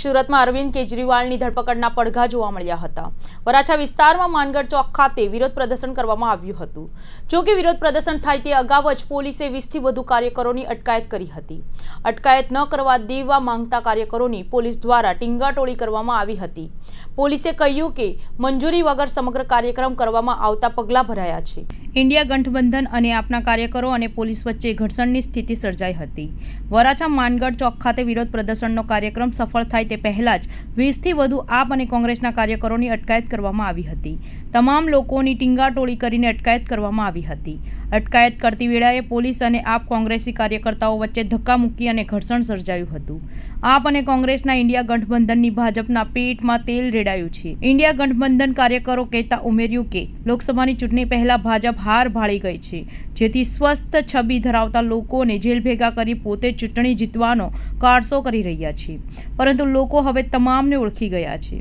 સુરતમાં અરવિંદ કેજરીવાલની ધરપકડના પડઘા જોવા મળ્યા હતા. વરાછા વિસ્તારમાં માનગઢ ચોક ખાતે વિરોધ પ્રદર્શન કરવામાં આવ્યું હતું. જો કે વિરોધ પ્રદર્શન થાય તે અગાઉ જ પોલીસે વીસથી વધુ કાર્યકરોની અટકાયત કરી હતી. અટકાયત ન કરવા દેવા માંગતા કાર્યકરોની પોલીસ દ્વારા ટીંગાટોળી કરવામાં આવી હતી. પોલીસે કહ્યું કે મંજૂરી વગર સમગ્ર કાર્યક્રમ કરવામાં આવતા પગલાં ભરાયા છે. ઇન્ડિયા ગઠબંધન અને આપના કાર્યકરો અને પોલીસ વચ્ચે ઘર્ષણની સ્થિતિ સર્જાઈ હતી. વરાછા માનગઢ ચોક ખાતે વિરોધ પ્રદર્શનનો કાર્યક્રમ સફળ થાય તે પહેલાં જ વીસથી વધુ આપ અને કોંગ્રેસના કાર્યકરોની અટકાયત કરવામાં આવી હતી. તમામ લોકોની ટીંગાટોળી કરીને અટકાયત કરવામાં આવી હતી. અટકાયત કરતી વેળાએ પોલીસ અને આપ કોંગ્રેસી કાર્યકર્તાઓ વચ્ચે ધક્કામુક્કી અને ઘર્ષણ સર્જાયું હતું. આપ અને કોંગ્રેસના ઇન્ડિયા ગઠબંધનની ભાજપના પેટમાં તેલ રેડાયું છે. ઇન્ડિયા ગઠબંધન કાર્યકરો કહેતા ઉમેર્યું કે, લોકસભાની ચૂંટણી પહેલાં ભાજપ હાર ભાળી ગઈ છે. જેથી સ્વસ્થ છબી ધરાવતા લોકોને જેલ ભેગા કરી પોતે ચૂંટણી જીતવાનો કારસો કરી રહ્યા છે. પરંતુ લોકો હવે તમામને ઓળખી ગયા છે.